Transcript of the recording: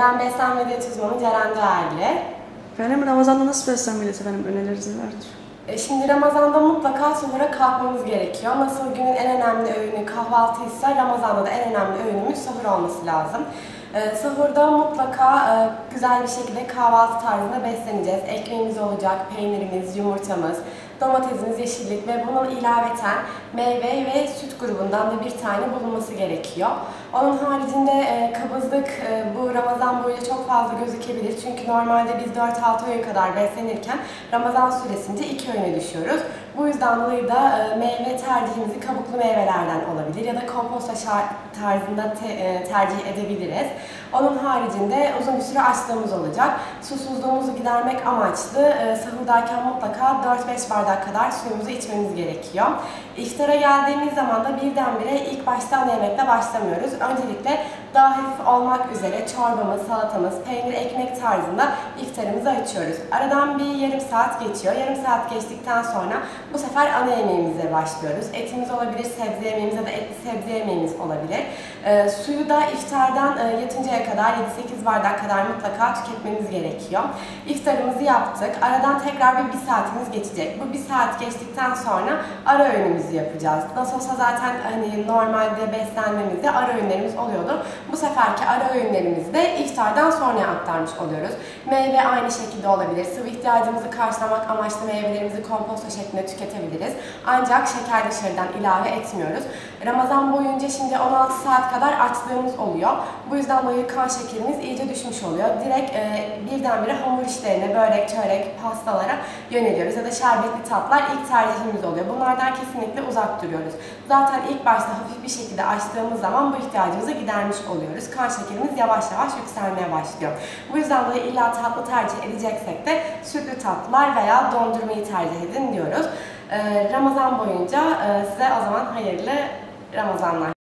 Ben beslenme diyet uzmanı Ceren Değerli. Efendim Ramazan'da nasıl beslenmeliyiz efendim? Önerileriniz nelerdir? E, Şimdi Ramazan'da mutlaka sahura kalkmamız gerekiyor. Nasıl günün en önemli öğünü kahvaltıysa Ramazan'da da en önemli öğünümüz sahur olması lazım. E, Sahurda mutlaka e, güzel bir şekilde kahvaltı tarzında besleneceğiz. Ekmeğimiz olacak, peynirimiz, yumurtamız, domatesimiz, yeşillik ve bunun ilaveten meyve ve süt grubundan da bir tane bulunması gerekiyor. Onun haricinde e, kabızlık e, bu Ramazan boyunca çok fazla gözükebilir. Çünkü normalde biz 4-6 öğün kadar beslenirken Ramazan süresince 2 öğüne düşüyoruz. Bu yüzden dolayı da e, meyve tercihimizi kabuklu meyvelerden olabilir ya da komposta tarzında te- e, tercih edebiliriz. Onun haricinde uzun bir süre açlığımız olacak. Susuzluğumuzu gidermek amaçlı e, sahurdayken mutlaka 4-5 bardak kadar suyumuzu içmemiz gerekiyor. İftara geldiğimiz zaman da birdenbire ilk baştan yemekle başlamıyoruz. Öncelikle daha hafif olmak üzere çorbamız, salatamız, peynir, ekmek tarzında iftarımızı açıyoruz. Aradan bir yarım saat geçiyor. Yarım saat geçtikten sonra bu sefer ana yemeğimize başlıyoruz. Etimiz olabilir, sebze yemeğimiz ya da etli sebze yemeğimiz olabilir. Ee, suyu da iftardan e, yatıncaya kadar 7-8 bardak kadar mutlaka tüketmemiz gerekiyor. İftarımızı yaptık. Aradan tekrar bir, bir saatimiz geçecek. Bu bir saat geçtikten sonra ara öğünümüzü yapacağız. Nasıl olsa zaten hani normalde beslenmemizde ara öğünlerimiz oluyordu. Bu seferki ara öğünlerimizi de iftardan sonraya aktarmış oluyoruz. Meyve aynı şekilde olabilir. Sıvı ihtiyacımızı karşılamak amaçlı meyvelerimizi komposto şeklinde tüketebiliriz. Ancak şeker dışarıdan ilave etmiyoruz. Ramazan boyunca şimdi 16 saat kadar açlığımız oluyor. Bu yüzden dolayı kan şekerimiz iyice düşmüş oluyor. Direkt e, birdenbire hamur işlerine, börek, çörek, pastalara yöneliyoruz. Ya da şerbetli tatlar ilk tercihimiz oluyor. Bunlardan kesinlikle uzak duruyoruz. Zaten ilk başta hafif bir şekilde açtığımız zaman bu ihtiyacımızı gidermiş oluyoruz. Kan şekerimiz yavaş yavaş yükselmeye başlıyor. Bu yüzden dolayı illa tatlı tercih edeceksek de sütlü tatlılar veya dondurmayı tercih edin diyoruz. Ee, Ramazan boyunca e, size o zaman hayırlı Ramazanlar.